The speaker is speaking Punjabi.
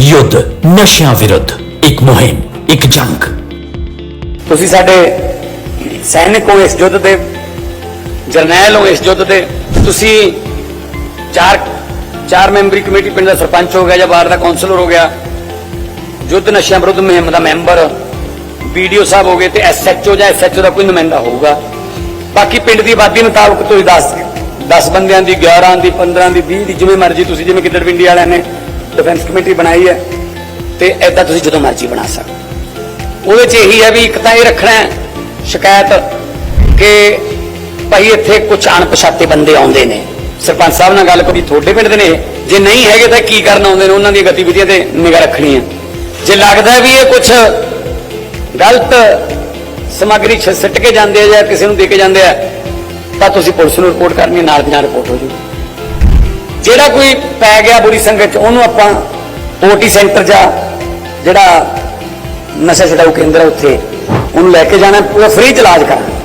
ਯੁੱਧ, ਨਸ਼ਿਆਂ ਵਿਰੁੱਧ, ਇੱਕ ਮੁਹਿੰਮ, ਇੱਕ ਜੰਗ। ਤੁਸੀਂ ਸਾਡੇ ਸੈਨਿਕ ਹੋ ਇਸ ਯੁੱਧ ਦੇ, ਜਰਨੈਲ ਹੋ ਇਸ ਯੁੱਧ ਦੇ, ਤੁਸੀਂ ਚਾਰ ਚਾਰ ਮੈਂਬਰੀ ਕਮੇਟੀ, ਪਿੰਡ ਦਾ ਸਰਪੰਚ ਹੋ ਗਿਆ ਜਾਂ ਵਾਰਡ ਦਾ ਕਾਉਂਸਲਰ ਹੋ ਗਿਆ, ਯੁੱਧ, ਨਸ਼ਿਆਂ ਵਿਰੁੱਧ ਮੁਹਿੰਮ ਦਾ ਮੈਂਬਰ ਵੀਡੀਓ ਸਾਹਿਬ ਹੋ ਗਏ ਤੇ ਐਸਐਚਓ ਜਾਂ ਐਸਐਚਓ ਦਾ ਕੋਈ ਨੁਮਾਇੰਦਾ ਹੋਊਗਾ। ਬਾਕੀ ਪਿੰਡ ਦੀ ਆਬਾਦੀ ਮੁਤਾਬਕ ਤੁਸੀਂ ਦੱਸ 10 ਬੰਦਿਆਂ ਦੀ 11 ਦੀ 15 ਦੀ 20 ਦੀ ਜਿਵੇਂ ਮਰਜ਼ੀ ਤੁਸੀਂ, ਜਿਵੇਂ ਗਿੱਦੜ ਪਿੰਡੀ ਵਾਲਿਆਂ ਨੇ ਡਿਫੈਂਸ ਕਮੇਟੀ ਬਣਾਈ ਹੈ, ਤੇ ਐਦਾਂ ਤੁਸੀਂ ਜਦੋਂ ਮਰਜ਼ੀ ਬਣਾ ਸਕਦੇ ਉਹਦੇ 'ਚ ਇਹੀ ਹੈ ਵੀ ਇੱਕ ਤਾਂ ਇਹ ਰੱਖਣਾ ਸ਼ਿਕਾਇਤ ਕਿ ਭਾਈ ਇੱਥੇ ਕੁਝ ਅਣਪਛਾਤੇ ਬੰਦੇ ਆਉਂਦੇ ਨੇ। ਸਰਪੰਚ ਸਾਹਿਬ ਨਾਲ ਗੱਲ ਕਰੀ ਤੁਹਾਡੇ ਪਿੰਡ ਦੇ ਨੇ ਜੇ ਨਹੀਂ ਹੈਗੇ ਤਾਂ ਕੀ ਕਰਨ ਆਉਂਦੇ ਨੇ? ਉਹਨਾਂ ਦੀਆਂ ਗਤੀਵਿਧੀਆਂ ਤੇ ਨਿਗਾਹ ਰੱਖਣੀ ਹੈ। ਜੇ ਲੱਗਦਾ ਵੀ ਇਹ ਕੁਝ ਗਲਤ ਸਮੱਗਰੀ ਛ- ਸਿੱਟ ਕੇ ਜਾਂਦੇ ਆ ਜਾਂ ਕਿਸੇ ਨੂੰ ਦੇ ਕੇ ਜਾਂਦੇ ਆ, ਤਾਂ ਤੁਸੀਂ ਪੁਲਿਸ ਨੂੰ ਰਿਪੋਰਟ ਕਰਨੀ ਹੈ ਨਾਲ ਦੀ ਨਾਲ ਰਿਪੋਰਟ ਹੋ ਜੂ। ਜਿਹੜਾ ਕੋਈ ਪੈ ਗਿਆ ਬੁਰੀ ਸੰਗਤ ਚ, ਉਹਨੂੰ ਆਪਾਂ ਓਟੀ ਸੈਂਟਰ ਜਾਂ ਜਿਹੜਾ ਨਸ਼ਾ ਛਡਾਊ ਕੇਂਦਰ ਹੈ ਉੱਥੇ, ਉਹਨੂੰ ਲੈ ਕੇ ਜਾਣਾ ਪੂਰਾ ਫ੍ਰੀ ਚ ਇਲਾਜ ਕਰਨਾ